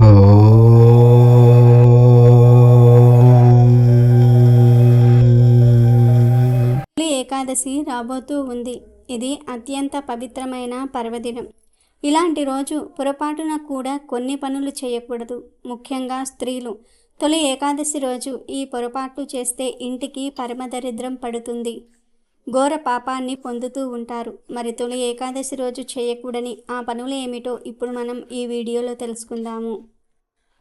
తొలి ఏకాదశి రాబోతూ ఉంది. ఇది అత్యంత పవిత్రమైన పర్వదినం. ఇలాంటి రోజు పొరపాటున కూడా కొన్ని పనులు చేయకూడదు. ముఖ్యంగా స్త్రీలు. తొలి ఏకాదశి రోజు ఈ పొరపాట్లు చేస్తే ఇంటికి పరమదరిద్రం పడుతుంది. ఘోర పాపాన్ని పొందుతూ ఉంటారు. మరి తొలి ఏకాదశి రోజు చేయకూడని ఆ పనులు ఏమిటో ఇప్పుడు మనం ఈ వీడియోలో తెలుసుకుందాము.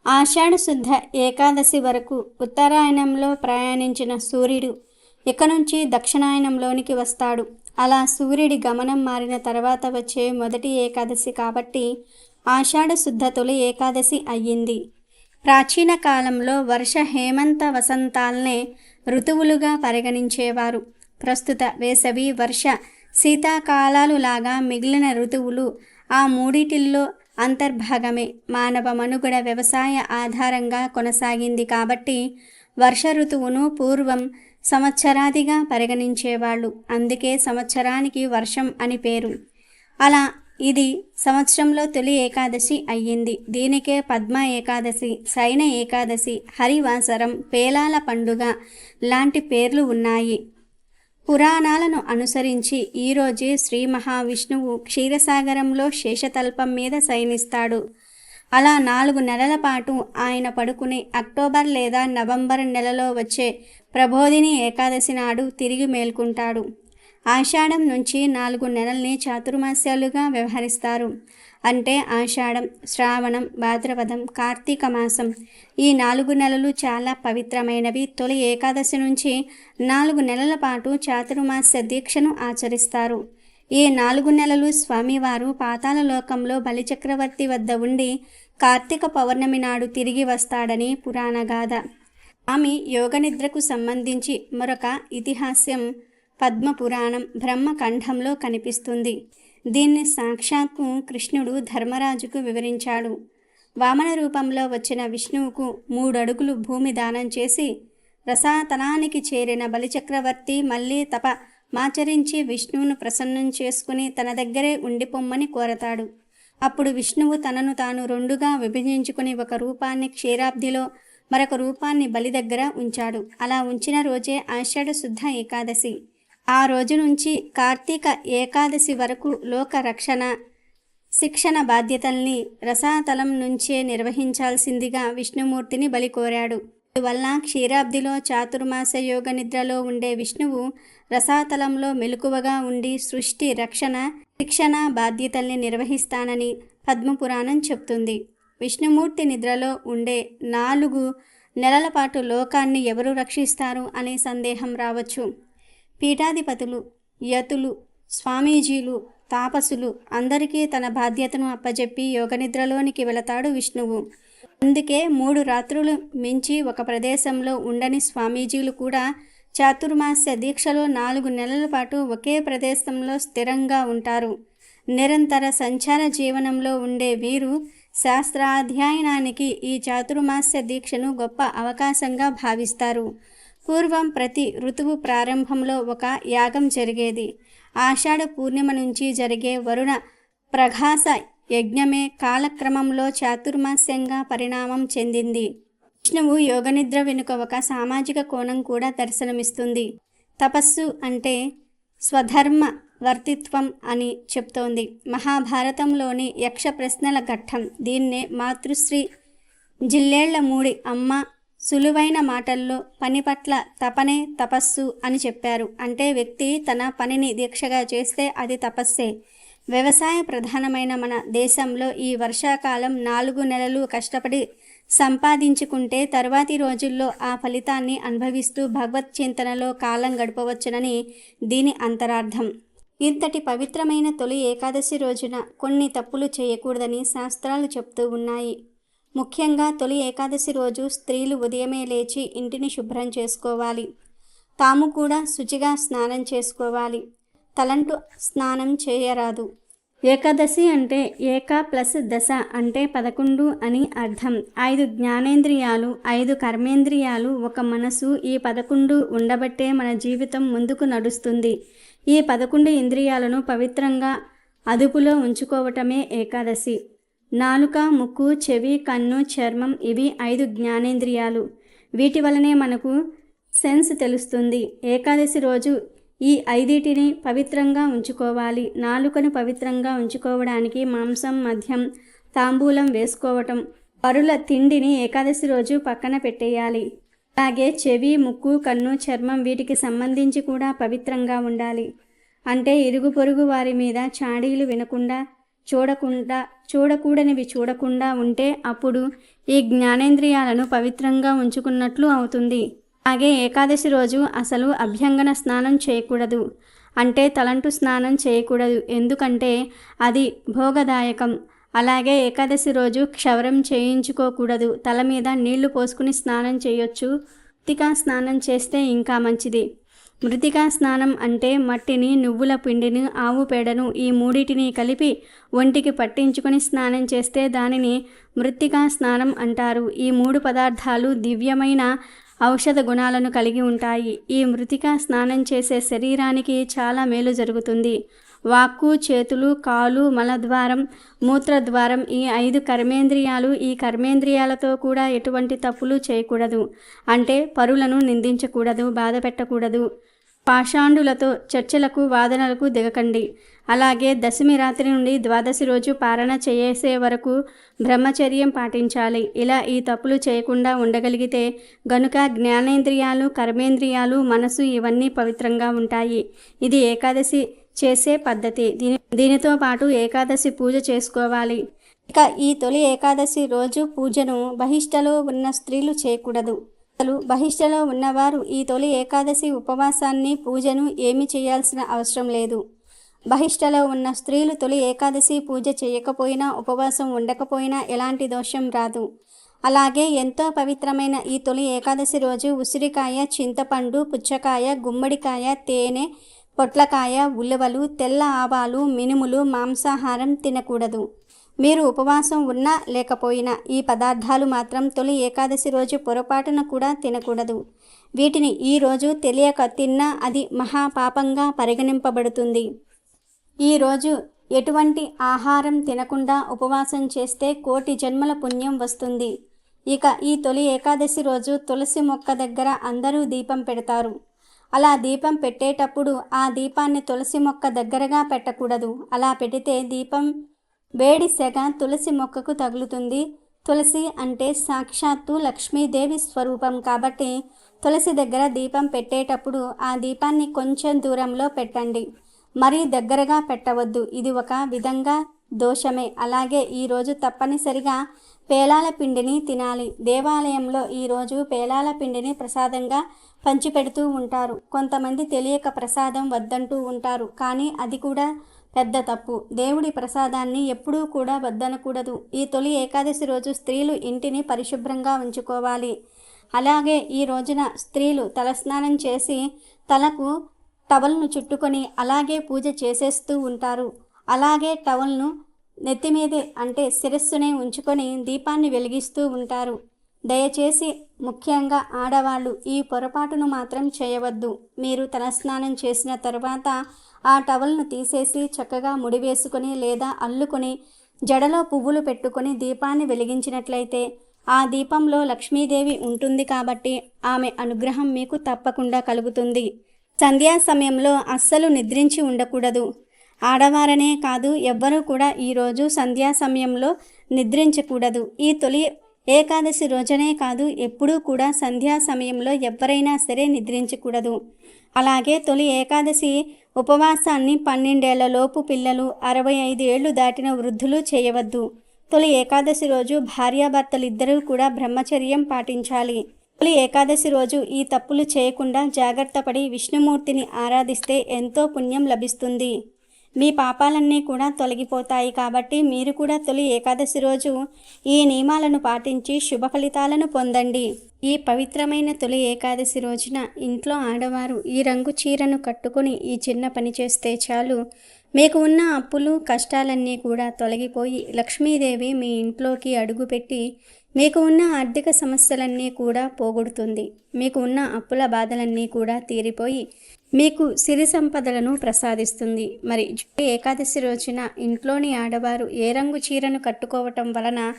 ఆషాఢ శుద్ధ ఏకాదశి వరకు ఉత్తరాయణంలో ప్రయాణించిన సూర్యుడు ఇక నుంచి దక్షిణాయనంలోనికి వస్తాడు. అలా సూర్యుడి గమనం మారిన తర్వాత వచ్చే మొదటి ఏకాదశి కాబట్టి ఆషాఢ శుద్ధ తొలి ఏకాదశి అయ్యింది. ప్రాచీన కాలంలో వర్ష హేమంత వసంతాల్నే ఋతువులుగా పరిగణించేవారు. ప్రస్తుత వేసవి వర్ష శీతాకాలాలు లాగా మిగిలిన ఋతువులు ఆ మూడిటిల్లో అంతర్భాగమే. మానవ మనుగడ వ్యవసాయ ఆధారంగా కొనసాగింది కాబట్టి వర్ష ఋతువును పూర్వం సంవత్సరాదిగా పరిగణించేవాళ్ళు. అందుకే సంవత్సరానికి వర్షం అని పేరు. అలా ఇది సంవత్సరంలో తొలి ఏకాదశి అయ్యింది. దీనికే పద్మ ఏకాదశి శైన ఏకాదశి హరివాసరం పేలాల పండుగ లాంటి పేర్లు ఉన్నాయి. పురాణాలను అనుసరించి ఈరోజే శ్రీ మహావిష్ణువు క్షీరసాగరంలో శేషతల్పం మీద శయనిస్తాడు. అలా నాలుగు నెలల పాటు ఆయన పడుకుని అక్టోబర్ లేదా నవంబర్ నెలలో వచ్చే ప్రబోధిని ఏకాదశి నాడు తిరిగి మేల్కుంటాడు. ఆషాఢం నుంచి నాలుగు నెలల్ని చాతుర్మాస్యాలుగా వ్యవహరిస్తారు. అంటే ఆషాఢం శ్రావణం భాద్రపదం కార్తీక మాసం. ఈ నాలుగు నెలలు చాలా పవిత్రమైనవి. తొలి ఏకాదశి నుంచి నాలుగు నెలల పాటు చాతుర్మాస్య దీక్షను ఆచరిస్తారు. ఈ నాలుగు నెలలు స్వామివారు పాతాల లోకంలో బలిచక్రవర్తి వద్ద ఉండి కార్తీక పౌర్ణమి నాడు తిరిగి వస్తాడని పురాణగాథ ఆమె యోగనిద్రకు సంబంధించి మరొక ఇతిహాస్యం పద్మపురాణం బ్రహ్మఖండంలో కనిపిస్తుంది. దీన్ని సాక్షాత్తు కృష్ణుడు ధర్మరాజుకు వివరించాడు. వామన రూపంలో వచ్చిన విష్ణువుకు మూడడుగులు భూమి దానం చేసి రసాతలానికి చేరిన బలిచక్రవర్తి మళ్ళీ తప మాచరించి విష్ణువును ప్రసన్నం చేసుకుని తన దగ్గరే ఉండిపోమ్మని కోరతాడు. అప్పుడు విష్ణువు తనను తాను రెండుగా విభజించుకుని ఒక రూపాన్ని క్షీరాబ్దిలో మరొక రూపాన్ని బలి దగ్గర ఉంచాడు. అలా ఉంచిన రోజే ఆషాఢ శుద్ధ ఏకాదశి. ఆ రోజు నుంచి కార్తీక ఏకాదశి వరకు లోక రక్షణ శిక్షణ బాధ్యతల్ని రసాతలం నుంచే నిర్వహించాల్సిందిగా విష్ణుమూర్తిని బలి కోరాడు. అందువల్ల క్షీరాబ్దిలో చాతుర్మాస యోగ నిద్రలో ఉండే విష్ణువు రసాతలంలో మెలకువగా ఉండి సృష్టి రక్షణ శిక్షణ బాధ్యతల్ని నిర్వహిస్తానని పద్మపురాణం చెప్తుంది. విష్ణుమూర్తి నిద్రలో ఉండే నాలుగు నెలల పాటు లోకాన్ని ఎవరు రక్షిస్తారు అనే సందేహం రావచ్చు. పీఠాధిపతులు యతులు స్వామీజీలు తాపసులు అందరికీ తన బాధ్యతను అప్పజెప్పి యోగనిద్రలోనికి వెళతాడు విష్ణువు. అందుకే మూడు రాత్రులు మించి ఒక ప్రదేశంలో ఉండని స్వామీజీలు కూడా చాతుర్మాస్య దీక్షలో నాలుగు నెలల పాటు ఒకే ప్రదేశంలో స్థిరంగా ఉంటారు. నిరంతర సంచార జీవనంలో ఉండే వీరు శాస్త్రాధ్యయనానికి ఈ చాతుర్మాస్య దీక్షను గొప్ప అవకాశంగా భావిస్తారు. పూర్వం ప్రతి ఋతువు ప్రారంభంలో ఒక యాగం జరిగేది. ఆషాఢ పూర్ణిమ నుంచి జరిగే వరుణ ప్రఘాస యజ్ఞమే కాలక్రమంలో చాతుర్మాస్యంగా పరిణామం చెందింది. విష్ణువు యోగనిద్ర వెనుక ఒక సామాజిక కోణం కూడా దర్శనమిస్తుంది. తపస్సు అంటే స్వధర్మ వర్తిత్వం అని చెప్తోంది. మహాభారతంలోని యక్ష ప్రశ్నల ఘట్టం. దీన్నే మాతృశ్రీ జిల్లేళ్ళ మూడి అమ్మ సులువైన మాటల్లో పని పట్ల తపనే తపస్సు అని చెప్పారు. అంటే వ్యక్తి తన పనిని దీక్షగా చేస్తే అది తపస్సే. వ్యవసాయ ప్రధానమైన మన దేశంలో ఈ వర్షాకాలం నాలుగు నెలలు కష్టపడి సంపాదించుకుంటే తర్వాతి రోజుల్లో ఆ ఫలితాన్ని అనుభవిస్తూ భగవత్ చింతనలో కాలం గడపవచ్చునని దీని అంతరార్థం. ఇంతటి పవిత్రమైన తొలి ఏకాదశి రోజున కొన్ని తప్పులు చేయకూడదని శాస్త్రాలు చెప్తూ ఉన్నాయి. ముఖ్యంగా తొలి ఏకాదశి రోజు స్త్రీలు ఉదయమే లేచి ఇంటిని శుభ్రం చేసుకోవాలి. తాము కూడా శుచిగా స్నానం చేసుకోవాలి. తలంటు స్నానం చేయరాదు. ఏకాదశి అంటే ఏక ప్లస్ దశ అంటే పదకొండు అని అర్థం. ఐదు జ్ఞానేంద్రియాలు ఐదు కర్మేంద్రియాలు ఒక మనసు ఈ పదకొండు ఉండబట్టే మన జీవితం ముందుకు నడుస్తుంది. ఈ పదకొండు ఇంద్రియాలను పవిత్రంగా అదుపులో ఉంచుకోవటమే ఏకాదశి. నాలుక ముక్కు చెవి కన్ను చర్మం ఇవి ఐదు జ్ఞానేంద్రియాలు. వీటి వలనే మనకు సెన్స్ తెలుస్తుంది. ఏకాదశి రోజు ఈ ఐదిటిని పవిత్రంగా ఉంచుకోవాలి. నాలుకను పవిత్రంగా ఉంచుకోవడానికి మాంసం మద్యం తాంబూలం వేసుకోవటం పరుల తిండిని ఏకాదశి రోజు పక్కన పెట్టేయాలి. అలాగే చెవి ముక్కు కన్ను చర్మం వీటికి సంబంధించి కూడా పవిత్రంగా ఉండాలి. అంటే ఇరుగు పొరుగు వారి మీద చాడీలు వినకుండా చూడకుండా చూడకూడనివి చూడకుండా ఉంటే అప్పుడు ఈ జ్ఞానేంద్రియాలను పవిత్రంగా ఉంచుకున్నట్లు అవుతుంది. అలాగే ఏకాదశి రోజు అసలు అభ్యంగన స్నానం చేయకూడదు. అంటే తలంటు స్నానం చేయకూడదు. ఎందుకంటే అది భోగదాయకం. అలాగే ఏకాదశి రోజు క్షవరం చేయించుకోకూడదు. తల మీద నీళ్ళు పోసుకుని స్నానం చేయొచ్చు. తిక స్నానం చేస్తే ఇంకా మంచిది. మృతికా స్నానం అంటే మట్టిని నువ్వుల పిండిని ఆవు పేడను ఈ మూడిటిని కలిపి ఒంటికి పట్టించుకొని స్నానం చేస్తే దానిని మృతికా స్నానం అంటారు. ఈ మూడు పదార్థాలు దివ్యమైన ఔషధ గుణాలను కలిగి ఉంటాయి. ఈ మృతికా స్నానం చేసే శరీరానికి చాలా మేలు జరుగుతుంది. వాక్కు చేతులు కాలు మలద్వారం మూత్రద్వారం ఈ ఐదు కర్మేంద్రియాలు ఈ కర్మేంద్రియాలతో కూడా ఎటువంటి తప్పులు చేయకూడదు. అంటే పరులను నిందించకూడదు బాధ పెట్టకూడదు. పాషాండులతో చర్చలకు వాదనలకు దిగకండి. అలాగే దశమి రాత్రి నుండి ద్వాదశి రోజు పారణ చేసే వరకు బ్రహ్మచర్యం పాటించాలి. ఇలా ఈ తప్పులు చేయకుండా ఉండగలిగితే గనుక జ్ఞానేంద్రియాలు కర్మేంద్రియాలు మనసు ఇవన్నీ పవిత్రంగా ఉంటాయి. ఇది ఏకాదశి చేసే పద్ధతి. దీని దీనితో పాటు ఏకాదశి పూజ చేసుకోవాలి. ఇక ఈ తొలి ఏకాదశి రోజు పూజను బహిష్టలో ఉన్న స్త్రీలు చేయకూడదు. అసలు బహిష్టలో ఉన్నవారు ఈ తొలి ఏకాదశి ఉపవాసాన్ని పూజను ఏమి చేయాల్సిన అవసరం లేదు. బహిష్టలో ఉన్న స్త్రీలు తొలి ఏకాదశి పూజ చేయకపోయినా ఉపవాసం ఉండకపోయినా ఎలాంటి దోషం రాదు. అలాగే ఎంతో పవిత్రమైన ఈ తొలి ఏకాదశి రోజు ఉసిరికాయ చింతపండు పుచ్చకాయ గుమ్మడికాయ తేనె పొట్లకాయ ఉలవలు తెల్ల ఆవాలు మినుములు మాంసాహారం తినకూడదు. మీరు ఉపవాసం ఉన్నా లేకపోయినా ఈ పదార్థాలు మాత్రం తొలి ఏకాదశి రోజు పొరపాటున కూడా తినకూడదు. వీటిని ఈరోజు తెలియక తిన్నా అది మహాపాపంగా పరిగణింపబడుతుంది. ఈరోజు ఎటువంటి ఆహారం తినకుండా ఉపవాసం చేస్తే కోటి జన్మల పుణ్యం వస్తుంది. ఇక ఈ తొలి ఏకాదశి రోజు తులసి మొక్క దగ్గర అందరూ దీపం పెడతారు. అలా దీపం పెట్టేటప్పుడు ఆ దీపాన్ని తులసి మొక్క దగ్గరగా పెట్టకూడదు. అలా పెడితే దీపం వేడి సెగ తులసి మొక్కకు తగులుతుంది. తులసి అంటే సాక్షాత్తు లక్ష్మీదేవి స్వరూపం కాబట్టి తులసి దగ్గర దీపం పెట్టేటప్పుడు ఆ దీపాన్ని కొంచెం దూరంలో పెట్టండి. మరీ దగ్గరగా పెట్టవద్దు. ఇది ఒక విధంగా దోషమే. అలాగే ఈరోజు తప్పనిసరిగా పేలాల పిండిని తినాలి. దేవాలయంలో ఈరోజు పేలాల పిండిని ప్రసాదంగా పంచిపెడుతూ ఉంటారు. కొంతమంది తెలియక ప్రసాదం వద్దంటూ ఉంటారు. కానీ అది కూడా పెద్ద తప్పు. దేవుడి ప్రసాదాన్ని ఎప్పుడూ కూడా వద్దనకూడదు. ఈ తొలి ఏకాదశి రోజు స్త్రీలు ఇంటిని పరిశుభ్రంగా ఉంచుకోవాలి. అలాగే ఈ రోజున స్త్రీలు తలస్నానం చేసి తలకు టవల్ను చుట్టుకొని అలాగే పూజ చేసేస్తూ ఉంటారు. అలాగే టవల్ను నెత్తిమీదే అంటే శిరస్సునే ఉంచుకొని దీపాన్ని వెలిగిస్తూ ఉంటారు. దయచేసి ముఖ్యంగా ఆడవాళ్ళు ఈ పొరపాటును మాత్రం చేయవద్దు. మీరు తలస్నానం చేసిన తర్వాత ఆ టవల్ను తీసేసి చక్కగా ముడివేసుకొని లేదా అల్లుకొని జడలో పువ్వులు పెట్టుకొని దీపాన్ని వెలిగించినట్లయితే ఆ దీపంలో లక్ష్మీదేవి ఉంటుంది కాబట్టి ఆమె అనుగ్రహం మీకు తప్పకుండా కలుగుతుంది. సంధ్యా సమయంలో అస్సలు నిద్రించి ఉండకూడదు. ఆడవారనే కాదు ఎవ్వరూ కూడా ఈరోజు సంధ్యా సమయంలో నిద్రించకూడదు. ఈ తొలి ఏకాదశి రోజనే కాదు ఎప్పుడూ కూడా సంధ్యా సమయంలో ఎవరైనా సరే నిద్రించకూడదు. అలాగే తొలి ఏకాదశి ఉపవాసాన్ని పన్నెండేళ్ళలోపు పిల్లలు అరవై ఐదు ఏళ్ళు దాటిన వృద్ధులు చేయవద్దు. తొలి ఏకాదశి రోజు భార్యాభర్తలిద్దరూ కూడా బ్రహ్మచర్యం పాటించాలి. తొలి ఏకాదశి రోజు ఈ తప్పులు చేయకుండా జాగ్రత్తపడి విష్ణుమూర్తిని ఆరాధిస్తే ఎంతో పుణ్యం లభిస్తుంది. మీ పాపాలన్నీ కూడా తొలగిపోతాయి కాబట్టి మీరు కూడా తొలి ఏకాదశి రోజు ఈ నియమాలను పాటించి శుభ ఫలితాలను పొందండి. ఈ పవిత్రమైన తొలి ఏకాదశి రోజున ఇంట్లో ఆడవారు ఈ రంగు చీరను కట్టుకొని ఈ చిన్న పని చేస్తే చాలు. మీకు ఉన్న అప్పులు కష్టాలన్నీ కూడా తొలగిపోయి లక్ష్మీదేవి మీ ఇంట్లోకి అడుగుపెట్టి మీకు ఉన్న ఆర్థిక సమస్యలన్నీ కూడా పోగొడుతుంది. మీకు ఉన్న అప్పుల బాధలన్నీ కూడా తీరిపోయి మీకు సిరి సంపదలను ప్రసాదిస్తుంది. మరి ఏకాదశి రోజున ఇంట్లోని ఆడవారు ఏ రంగు చీరను కట్టుకోవటం వలన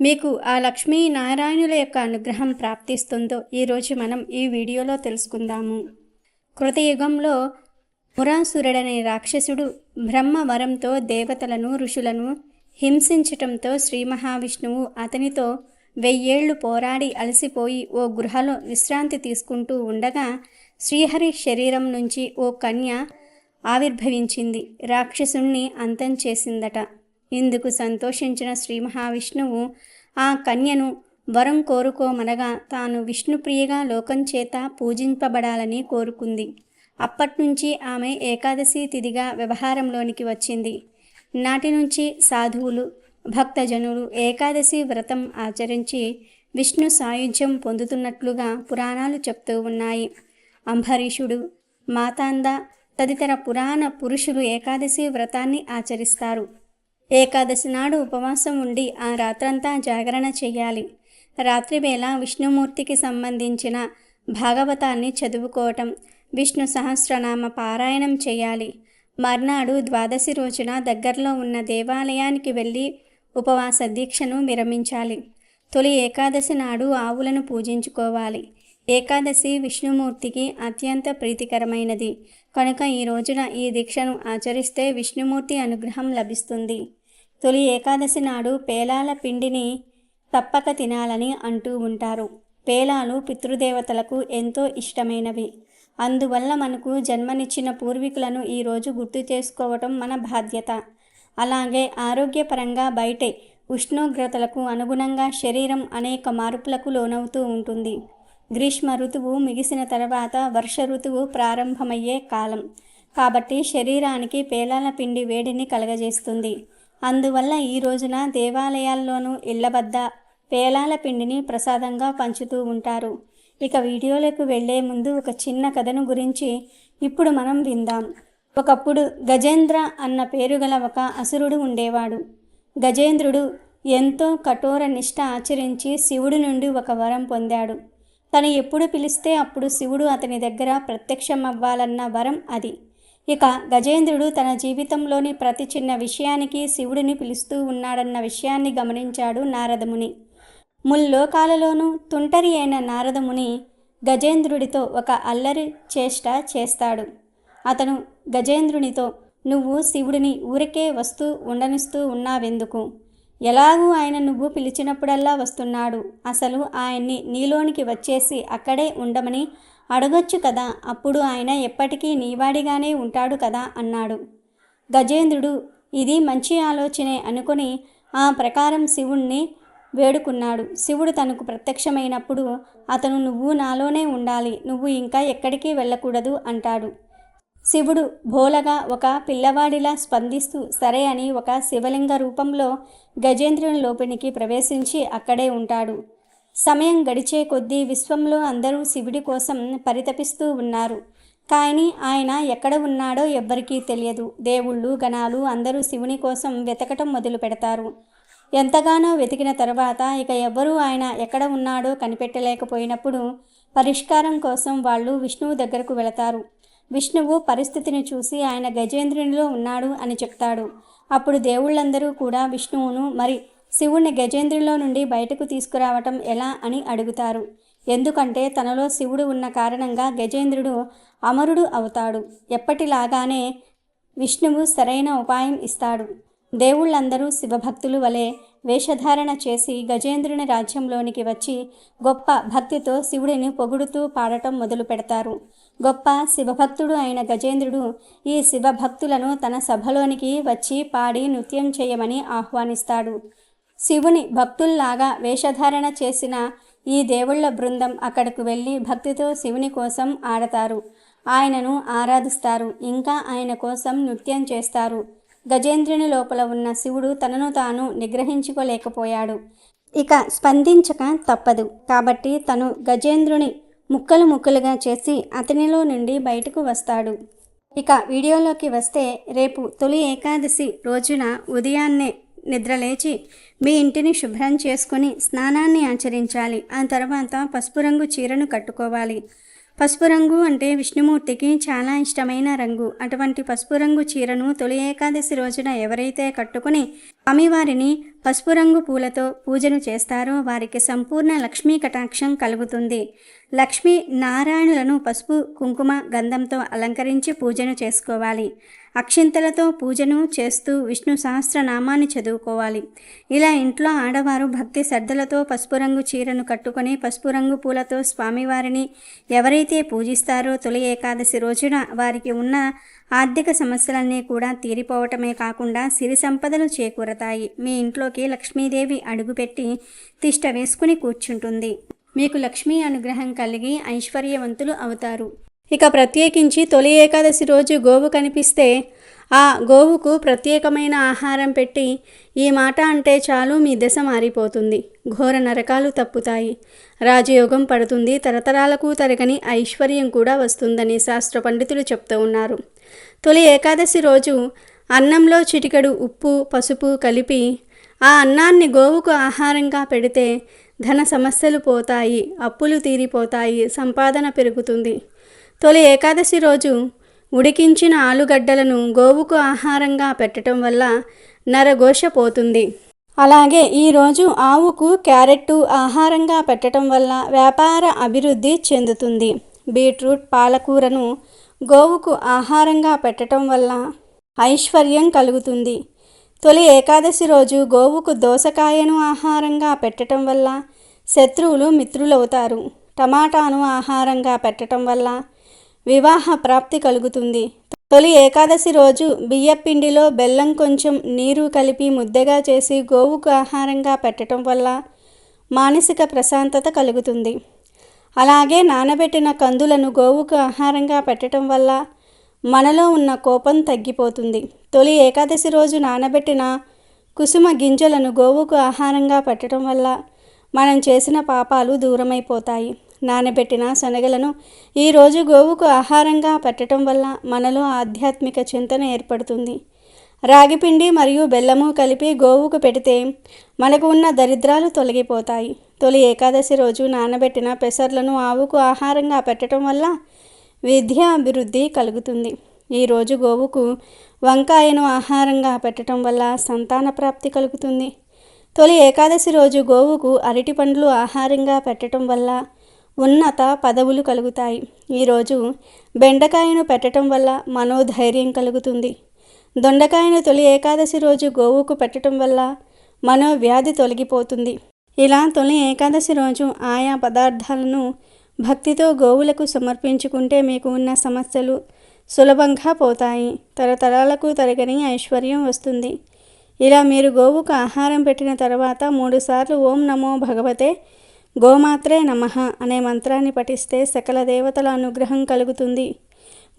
మీకు ఆ లక్ష్మీ నారాయణుల యొక్క అనుగ్రహం ప్రాప్తిస్తుందో ఈరోజు మనం ఈ వీడియోలో తెలుసుకుందాము. కృతయుగంలో మురాసురుడనే రాక్షసుడు బ్రహ్మ వరంతో దేవతలను ఋషులను హింసించటంతో శ్రీ మహావిష్ణువు అతనితో వెయ్యేళ్ళు పోరాడి అలసిపోయి ఓ గృహలో విశ్రాంతి తీసుకుంటూ ఉండగా శ్రీహరి శరీరం నుంచి ఓ కన్య ఆవిర్భవించింది. రాక్షసుణ్ణి అంతం చేసిందట. ఇందుకు సంతోషించిన శ్రీ మహావిష్ణువు ఆ కన్యను వరం కోరుకోమనగా తాను విష్ణుప్రియగా లోకం చేత పూజింపబడాలని కోరుకుంది. అప్పట్నుంచి ఆమె ఏకాదశి తిథిగా వ్యవహారంలోనికి వచ్చింది. నాటి నుంచి సాధువులు భక్తజనులు ఏకాదశి వ్రతం ఆచరించి విష్ణు సాయుధ్యం పొందుతున్నట్లుగా పురాణాలు చెప్తూ ఉన్నాయి. అంబరీషుడు మాతాంద తదితర పురాణ పురుషులు ఏకాదశి వ్రతాన్ని ఆచరిస్తారు. ఏకాదశి నాడు ఉపవాసం ఉండి ఆ రాత్రంతా జాగరణ చేయాలి. రాత్రివేళ విష్ణుమూర్తికి సంబంధించిన భాగవతాన్ని చదువుకోవటం విష్ణు సహస్రనామ పారాయణం చేయాలి. మర్నాడు ద్వాదశి రోజున దగ్గరలో ఉన్న దేవాలయానికి వెళ్ళి ఉపవాస దీక్షను విరమించాలి. తొలి ఏకాదశి నాడు ఆవులను పూజించుకోవాలి. ఏకాదశి విష్ణుమూర్తికి అత్యంత ప్రీతికరమైనది. కనుక ఈ రోజున ఈ దీక్షను ఆచరిస్తే విష్ణుమూర్తి అనుగ్రహం లభిస్తుంది. తొలి ఏకాదశి నాడు పేలాల పిండిని తప్పక తినాలని అంటూ ఉంటారు. పేలాలు పితృదేవతలకు ఎంతో ఇష్టమైనవి. అందువల్ల మనకు జన్మనిచ్చిన పూర్వీకులను ఈరోజు గుర్తు చేసుకోవటం మన బాధ్యత. అలాగే ఆరోగ్యపరంగా బయటే ఉష్ణోగ్రతలకు అనుగుణంగా శరీరం అనేక మార్పులకు లోనవుతూ ఉంటుంది. గ్రీష్మ ఋతువు ముగిసిన తర్వాత వర్ష ఋతువు ప్రారంభమయ్యే కాలం. కాబట్టి శరీరానికి పేలాల పిండి వేడిని కలగజేస్తుంది. అందువల్ల ఈ రోజున దేవాలయాల్లోనూ ఇళ్ళ వద్ద పేలాల పిండిని ప్రసాదంగా పంచుతూ ఉంటారు. ఇక వీడియోలకు వెళ్ళే ముందు ఒక చిన్న కథను గురించి ఇప్పుడు మనం విందాం. ఒకప్పుడు గజేంద్ర అన్న పేరు గల ఒక అసురుడు ఉండేవాడు. గజేంద్రుడు ఎంతో కఠోర నిష్ఠ ఆచరించి శివుడి నుండి ఒక వరం పొందాడు. తను ఎప్పుడు పిలిస్తే అప్పుడు శివుడు అతని దగ్గర ప్రత్యక్షమవ్వాలన్న వరం అది. ఇక గజేంద్రుడు తన జీవితంలోని ప్రతి చిన్న విషయానికి శివుడిని పిలుస్తూ ఉన్నాడన్న విషయాన్ని గమనించాడు నారదముని. ముల్లోకాలలోనూ తుంటరి అయిన నారదముని గజేంద్రుడితో ఒక అల్లరి చేష్ట చేస్తాడు. అతను గజేంద్రునితో నువ్వు శివుడిని ఊరికే వస్తూ ఉండనిస్తూ ఉన్నావెందుకు? ఎలాగూ ఆయన నువ్వు పిలిచినప్పుడల్లా వస్తున్నాడు. అసలు ఆయన్ని నీలోనికి వచ్చేసి అక్కడే ఉండమని అడగొచ్చు కదా. అప్పుడు ఆయన ఎప్పటికీ నీవాడిగానే ఉంటాడు కదా అన్నాడు. గజేంద్రుడు ఇది మంచి ఆలోచనే అనుకుని ఆ ప్రకారం శివుణ్ణి వేడుకున్నాడు. శివుడు తనకు ప్రత్యక్షమైనప్పుడు అతను నువ్వు నాలోనే ఉండాలి. నువ్వు ఇంకా ఎక్కడికి వెళ్ళకూడదు అంటాడు. శివుడు భోలగా ఒక పిల్లవాడిలా స్పందిస్తూ సరే అని ఒక శివలింగ రూపంలో గజేంద్రుని లోపలికి ప్రవేశించి అక్కడే ఉంటాడు. సమయం గడిచే కొద్దీ విశ్వంలో అందరూ శివుడి కోసం పరితపిస్తూ ఉన్నారు. కానీ ఆయన ఎక్కడ ఉన్నాడో ఎవ్వరికీ తెలియదు. దేవుళ్ళు గణాలు అందరూ శివుని కోసం వెతకటం మొదలు పెడతారు. ఎంతగానో వెతికిన తర్వాత ఇక ఎవ్వరూ ఆయన ఎక్కడ ఉన్నాడో కనిపెట్టలేకపోయినప్పుడు పరిష్కారం కోసం వాళ్ళు విష్ణువు దగ్గరకు వెళతారు. విష్ణువు పరిస్థితిని చూసి ఆయన గజేంద్రునిలో ఉన్నాడు అని చెప్తాడు. అప్పుడు దేవుళ్ళందరూ కూడా విష్ణువును మరి శివుణ్ణి గజేంద్రులో నుండి బయటకు తీసుకురావటం ఎలా అని అడుగుతారు. ఎందుకంటే తనలో శివుడు ఉన్న కారణంగా గజేంద్రుడు అమరుడు అవుతాడు. ఎప్పటిలాగానే విష్ణువు సరైన ఉపాయం ఇస్తాడు. దేవుళ్ళందరూ శివభక్తులు వలె వేషధారణ చేసి గజేంద్రుని రాజ్యంలోనికి వచ్చి గొప్ప భక్తితో శివుడిని పొగుడుతూ పాడటం మొదలు పెడతారు. గొప్ప శివభక్తుడు అయిన గజేంద్రుడు ఈ శివభక్తులను తన సభలోనికి వచ్చి పాడి నృత్యం చేయమని ఆహ్వానిస్తాడు. శివుని భక్తుల్లాగా వేషధారణ చేసిన ఈ దేవుళ్ళ బృందం అక్కడకు వెళ్ళి భక్తితో శివుని కోసం ఆడతారు. ఆయనను ఆరాధిస్తారు. ఇంకా ఆయన కోసం నృత్యం చేస్తారు. గజేంద్రుని లోపల ఉన్న శివుడు తనను తాను నిగ్రహించుకోలేకపోయాడు. ఇక స్పందించక తప్పదు. కాబట్టి తను గజేంద్రుని ముక్కలు ముక్కలుగా చేసి అతనిలో నుండి బయటకు వస్తాడు. ఇక వీడియోలోకి వస్తే రేపు తొలి ఏకాదశి రోజున ఉదయాన్నే నిద్రలేచి మీ ఇంటిని శుభ్రం చేసుకుని స్నానాన్ని ఆచరించాలి. ఆ తర్వాత పసుపు రంగు చీరను కట్టుకోవాలి. పసుపు రంగు అంటే విష్ణుమూర్తికి చాలా ఇష్టమైన రంగు. అటువంటి పసుపు రంగు చీరను తొలి ఏకాదశి రోజున ఎవరైతే కట్టుకుని స్వామివారిని పసుపు రంగు పూలతో పూజను చేస్తారో వారికి సంపూర్ణ లక్ష్మీ కటాక్షం కలుగుతుంది. లక్ష్మీ నారాయణులను పసుపు కుంకుమ గంధంతో అలంకరించి పూజను చేసుకోవాలి. అక్షింతలతో పూజను చేస్తూ విష్ణు సహస్రనామాన్ని చదువుకోవాలి. ఇలా ఇంట్లో ఆడవారు భక్తి శ్రద్ధలతో పసుపు రంగు చీరను కట్టుకొని పసుపు రంగు పూలతో స్వామివారిని ఎవరైతే పూజిస్తారో తొలి ఏకాదశి రోజున వారికి ఉన్న ఆర్థిక సమస్యలన్నీ కూడా తీరిపోవటమే కాకుండా సిరి సంపదలు చేకూరతాయి. మీ ఇంట్లోకి లక్ష్మీదేవి అడుగుపెట్టి తిష్ట వేసుకుని కూర్చుంటుంది. మీకు లక్ష్మీ అనుగ్రహం కలిగి ఐశ్వర్యవంతులు అవుతారు. ఇక ప్రత్యేకించి తొలి ఏకాదశి రోజు గోవు కనిపిస్తే ఆ గోవుకు ప్రత్యేకమైన ఆహారం పెట్టి ఈ మాట అంటే చాలు మీ దశ మారిపోతుంది. ఘోర నరకాలు తప్పుతాయి. రాజయోగం పడుతుంది. తరతరాలకు తరగని ఐశ్వర్యం కూడా వస్తుందని శాస్త్ర పండితులు చెప్తూ ఉన్నారు. తొలి ఏకాదశి రోజు అన్నంలో చిటికెడు ఉప్పు పసుపు కలిపి ఆ అన్నాన్ని గోవుకు ఆహారంగా పెడితే ధన సమస్యలు పోతాయి అప్పులు తీరిపోతాయి సంపాదన పెరుగుతుంది. తొలి ఏకాదశి రోజు ఉడికించిన ఆలుగడ్డలను గోవుకు ఆహారంగా పెట్టడం వల్ల నరఘోష పోతుంది. అలాగే ఈరోజు ఆవుకు క్యారెట్టు ఆహారంగా పెట్టడం వల్ల వ్యాపార అభివృద్ధి చెందుతుంది. బీట్రూట్ పాలకూరను గోవుకు ఆహారంగా పెట్టడం వల్ల ఐశ్వర్యం కలుగుతుంది. తొలి ఏకాదశి రోజు గోవుకు దోసకాయను ఆహారంగా పెట్టడం వల్ల శత్రువులు మిత్రులవుతారు. టమాటాను ఆహారంగా పెట్టడం వల్ల వివాహ ప్రాప్తి కలుగుతుంది. తొలి ఏకాదశి రోజు బియ్యపిండిలో బెల్లం కొంచెం నీరు కలిపి ముద్దగా చేసి గోవుకు ఆహారంగా పెట్టడం వల్ల మానసిక ప్రశాంతత కలుగుతుంది. అలాగే నానబెట్టిన కందులను గోవుకు ఆహారంగా పెట్టడం వల్ల మనలో ఉన్న కోపం తగ్గిపోతుంది. తొలి ఏకాదశి రోజు నానబెట్టిన కుసుమ గింజలను గోవుకు ఆహారంగా పెట్టడం వల్ల మనం చేసిన పాపాలు దూరమైపోతాయి. నానబెట్టిన శనగలను ఈరోజు గోవుకు ఆహారంగా పెట్టడం వల్ల మనలో ఆధ్యాత్మిక చింతన ఏర్పడుతుంది. రాగిపిండి మరియు బెల్లము కలిపి గోవుకు పెడితే మనకు ఉన్న దరిద్రాలు తొలగిపోతాయి. తొలి ఏకాదశి రోజు నానబెట్టిన పెసర్లను ఆవుకు ఆహారంగా పెట్టడం వల్ల విద్యా అభివృద్ధి కలుగుతుంది ఈరోజు గోవుకు వంకాయను ఆహారంగా పెట్టడం వల్ల సంతాన ప్రాప్తి కలుగుతుంది. తొలి ఏకాదశి రోజు గోవుకు అరటి పండ్లు ఆహారంగా పెట్టడం వల్ల ఉన్నత పదవులు కలుగుతాయి. ఈరోజు బెండకాయను పెట్టడం వల్ల మనోధైర్యం కలుగుతుంది. దొండకాయను తొలి ఏకాదశి రోజు గోవుకు పెట్టడం వల్ల మనోవ్యాధి తొలగిపోతుంది. ఇలా తొలి ఏకాదశి రోజు ఆయా పదార్థాలను భక్తితో గోవులకు సమర్పించుకుంటే మీకు ఉన్న సమస్యలు సులభంగా పోతాయి. తరతరాలకు తరగని ఐశ్వర్యం వస్తుంది. ఇలా మీరు గోవుకు ఆహారం పెట్టిన తర్వాత మూడుసార్లు ఓం నమో భగవతే గోమాత్రే నమః అనే మంత్రాన్ని పఠిస్తే సకల దేవతల అనుగ్రహం కలుగుతుంది.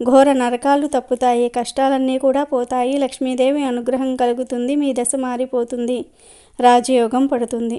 ఘోర నరకాలు తప్పుతాయి. కష్టాలన్నీ కూడా పోతాయి. లక్ష్మీదేవి అనుగ్రహం కలుగుతుంది. మీ దశ మారిపోతుంది. రాజయోగం పడుతుంది.